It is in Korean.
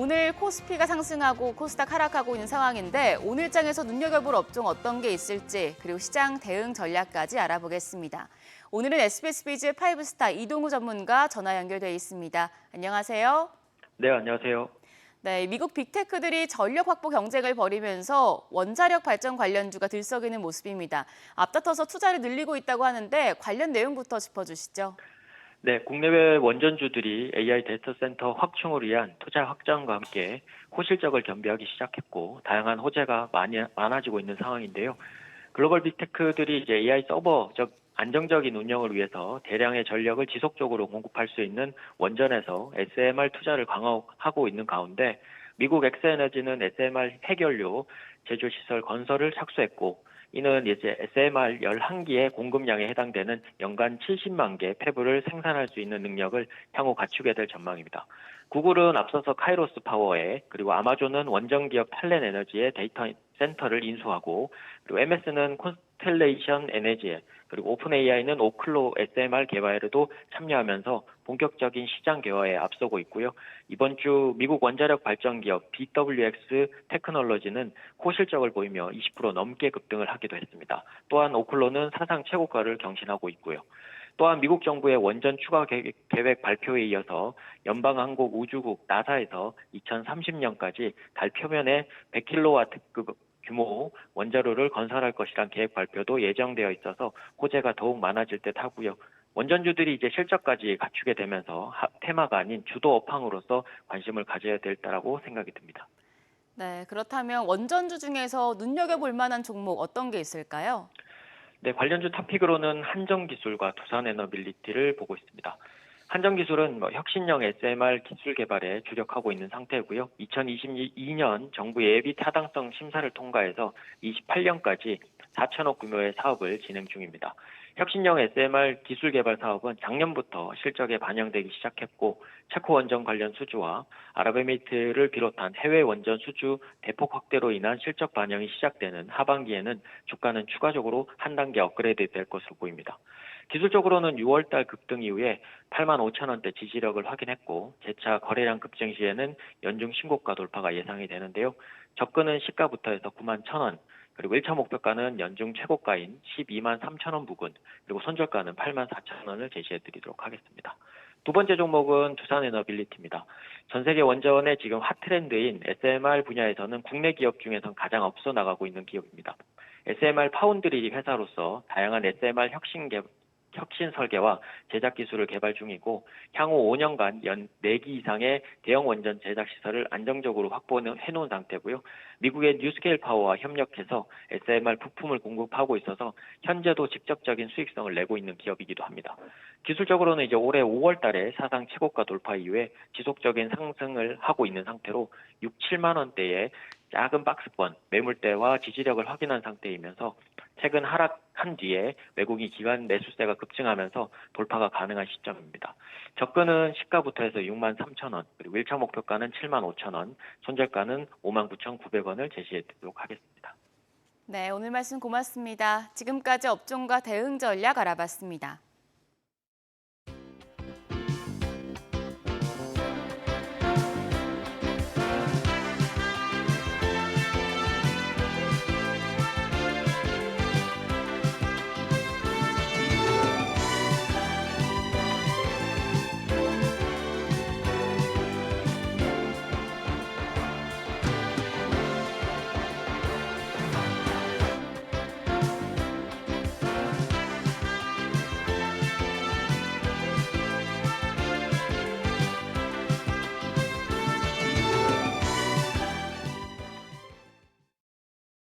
오늘 코스피가 상승하고 코스닥 하락하고 있는 상황인데 오늘 장에서 눈여겨볼 업종 어떤 게 있을지 그리고 시장 대응 전략까지 알아보겠습니다. 오늘은 SBS 비즈 파이브스타 이동우 전문가 전화 연결돼 있습니다. 안녕하세요. 네, 안녕하세요. 네, 미국 빅테크들이 전력 확보 경쟁을 벌이면서 원자력 발전 관련주가 들썩이는 모습입니다. 앞다퉈서 투자를 늘리고 있다고 하는데 관련 내용부터 짚어주시죠. 네, 국내외 원전주들이 AI 데이터 센터 확충을 위한 투자 확장과 함께 호실적을 겸비하기 시작했고 다양한 호재가 많이 많아지고 있는 상황인데요. 글로벌 빅테크들이 이제 AI 서버적 안정적인 운영을 위해서 대량의 전력을 지속적으로 공급할 수 있는 원전에서 SMR 투자를 강화하고 있는 가운데 미국 엑스에너지는 SMR 해결료 제조 시설 건설을 착수했고 이는 이제 SMR 11기의 공급량에 해당되는 연간 70만 개 폐부를 생산할 수 있는 능력을 향후 갖추게 될 전망입니다. 구글은 앞서서 카이로스 파워에 그리고 아마존은 원전 기업 탈렌 에너지의 데이터 센터를 인수하고 그리고 MS는 콘스텔레이션 에너지에 그리고 오픈 AI는 오클로 SMR 개발에도 참여하면서 본격적인 시장 개화에 앞서고 있고요. 이번 주 미국 원자력 발전 기업 BWX 테크놀로지는 고실적을 보이며 20% 넘게 급등을 하기도 했습니다. 또한 오클로는 사상 최고가를 경신하고 있고요. 또한 미국 정부의 원전 추가 계획, 발표에 이어서 연방항공 우주국 나사에서 2030년까지 달 표면에 100kW급 규모 원자로를 건설할 것이란 계획 발표도 예정되어 있어서 호재가 더욱 많아질 듯 하고요. 원전주들이 이제 실적까지 갖추게 되면서 하- 테마가 아닌 주도 업황으로서 관심을 가져야 될 때라고 생각이 듭니다. 네, 그렇다면 원전주 중에서 눈여겨볼 만한 종목 어떤 게 있을까요? 네, 관련주 탑픽으로는 한정기술과 두산에너빌리티를 보고 있습니다. 한정기술은 뭐 혁신형 SMR 기술 개발에 주력하고 있는 상태고요. 2022년 정부 예비 타당성 심사를 통과해서 28년까지 4천억 규모의 사업을 진행 중입니다. 혁신형 SMR 기술 개발 사업은 작년부터 실적에 반영되기 시작했고 체코 원전 관련 수주와 아랍에미리트를 비롯한 해외 원전 수주 대폭 확대로 인한 실적 반영이 시작되는 하반기에는 주가는 추가적으로 한 단계 업그레이드 될 것으로 보입니다. 기술적으로는 6월달 급등 이후에 8만 5천 원대 지지력을 확인했고 재차 거래량 급증 시에는 연중 신고가 돌파가 예상이 되는데요. 접근은 시가부터 해서 9만 1천 원, 그리고 1차 목표가는 연중 최고가인 12만 3천 원 부근, 그리고 손절가는 8만 4천 원을 제시해 드리도록 하겠습니다. 두 번째 종목은 두산 에너빌리티입니다. 전 세계 원전의 지금 핫 트렌드인 SMR 분야에서는 국내 기업 중에선 가장 앞서 나가고 있는 기업입니다. SMR 파운드리 회사로서 다양한 SMR 혁신 개, 혁신 설계와 제작 기술을 개발 중이고 향후 5년간 연 4기 이상의 대형 원전 제작 시설을 안정적으로 확보해 놓은 상태고요. 미국의 뉴스케일 파워와 협력해서 SMR 부품을 공급하고 있어서 현재도 직접적인 수익성을 내고 있는 기업이기도 합니다. 기술적으로는 이제 올해 5월 달에 사상 최고가 돌파 이후에 지속적인 상승을 하고 있는 상태로 6, 7만 원대의 작은 박스권 매물대와 지지력을 확인한 상태이면서 최근 하락한 뒤에 외국인 기관 매수세가 급증하면서 돌파가 가능한 시점입니다. 접근은 시가부터 해서 6만 3천 원, 그리고 1차 목표가는 7만 5천 원, 손절가는 5만 9천 9백원을 제시해 드리도록 하겠습니다. 네, 오늘 말씀 고맙습니다. 지금까지 업종과 대응 전략 알아봤습니다.